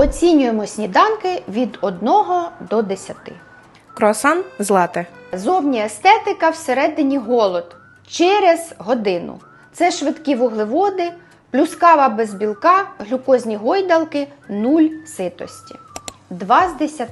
Оцінюємо сніданки від 1 до 10. Круасан злате. Зовні естетика, всередині голод. Через годину. Це швидкі вуглеводи, плюс кава без білка, глюкозні гойдалки, 0 ситості. 2 з 10.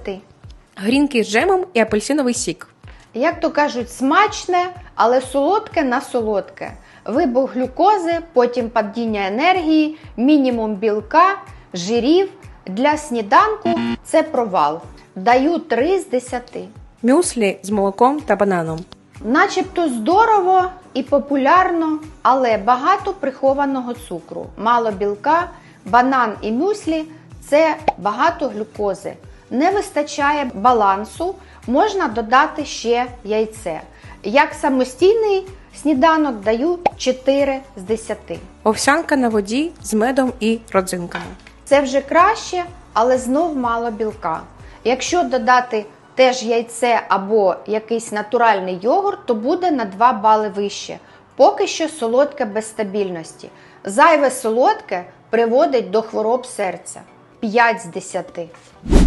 Грінки з джемом і апельсиновий сік. Як то кажуть, смачне, але солодке на солодке. Вибух глюкози, потім падіння енергії, мінімум білка, жирів. Для сніданку це провал. Даю 3 з 10. Мюслі з молоком та бананом. Начебто здорово і популярно, але багато прихованого цукру, мало білка, банан і мюслі це багато глюкози. Не вистачає балансу, можна додати ще яйце. Як самостійний сніданок даю 4 з 10. Овсянка на воді з медом і родзинками. Це вже краще, але знов мало білка. Якщо додати теж яйце або якийсь натуральний йогурт, то буде на 2 бали вище. Поки що солодке без стабільності. Зайве солодке приводить до хвороб серця. 5 з 10.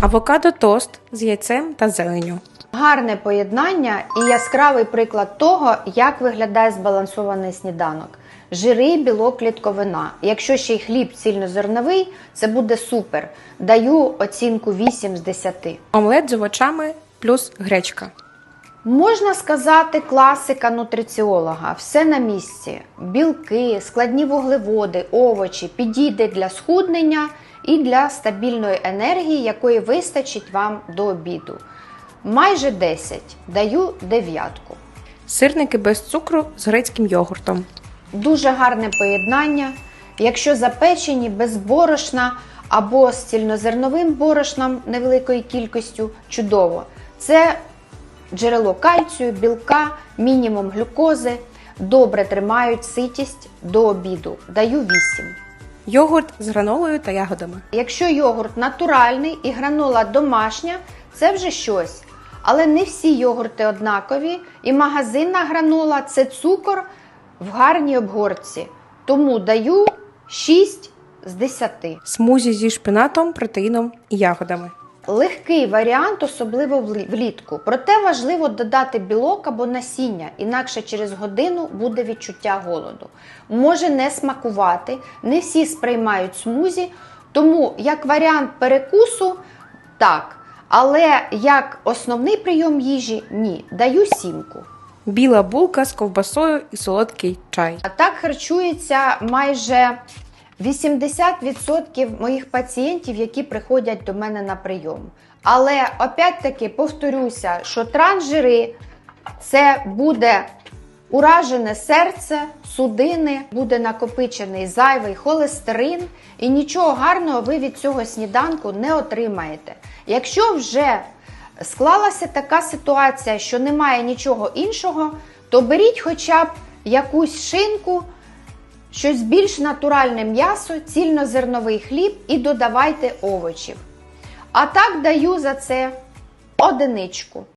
Авокадо тост з яйцем та зеленю. Гарне поєднання і яскравий приклад того, як виглядає збалансований сніданок. Жири, білок, клітковина. Якщо ще й хліб цільнозерновий, це буде супер. Даю оцінку 8 з 10. Омлет з овочами плюс гречка. Можна сказати, класика нутриціолога. Все на місці. Білки, складні вуглеводи, овочі підійде для схуднення і для стабільної енергії, якої вистачить вам до обіду. Майже 10. Даю дев'ятку. Сирники без цукру з грецьким йогуртом. Дуже гарне поєднання. Якщо запечені без борошна або з цільнозерновим борошном невеликою кількістю, чудово. Це джерело кальцію, білка, мінімум глюкози, добре тримають ситість до обіду. Даю 8. Йогурт з гранолою та ягодами. Якщо йогурт натуральний і гранула домашня, це вже щось. Але не всі йогурти однакові, і магазинна гранула це цукор в гарній обгорці. Тому даю 6 з 10. Смузі зі шпинатом, протеїном і ягодами. Легкий варіант, особливо влітку. Проте важливо додати білок або насіння, інакше через годину буде відчуття голоду. Може не смакувати, не всі сприймають смузі, тому як варіант перекусу так. Але як основний прийом їжі ні. Даю сімку. Біла булка з ковбасою і солодкий чай. А так харчується майже 80% моїх пацієнтів, які приходять до мене на прийом. Але опять-таки повторюся, що трансжири це буде уражене серце, судини, буде накопичений зайвий холестерин, і нічого гарного ви від цього сніданку не отримаєте. Якщо вже склалася така ситуація, що немає нічого іншого, то беріть хоча б якусь шинку, щось більш натуральне м'ясо, цільнозерновий хліб і додавайте овочів. А так даю за це одиничку.